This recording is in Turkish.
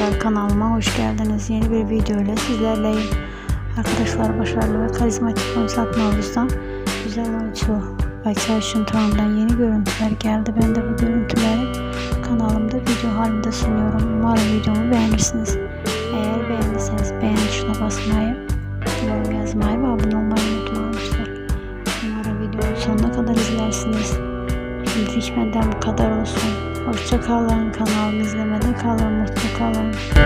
arkadaşlar kanalıma hoş geldiniz. Yeni bir video ile sizlerleyim. Arkadaşlar başarılı ve karizmatik konser mavuzdan güzel oyuncu Ayça Şunturan'dan yeni görüntüler geldi. Ben de bu görüntüleri kanalımda video halinde sunuyorum. Umarım videomu beğenirsiniz. Eğer beğendiyseniz beğen tuşuna basmayı, yorum yazmayı ve abone olmayı unutmayın. Umarım videomu sonuna kadar izlersiniz. Şimdilik benden bu kadar olsun. Hoşça kalın. Kanalımı izlemede kalın. Inşallah.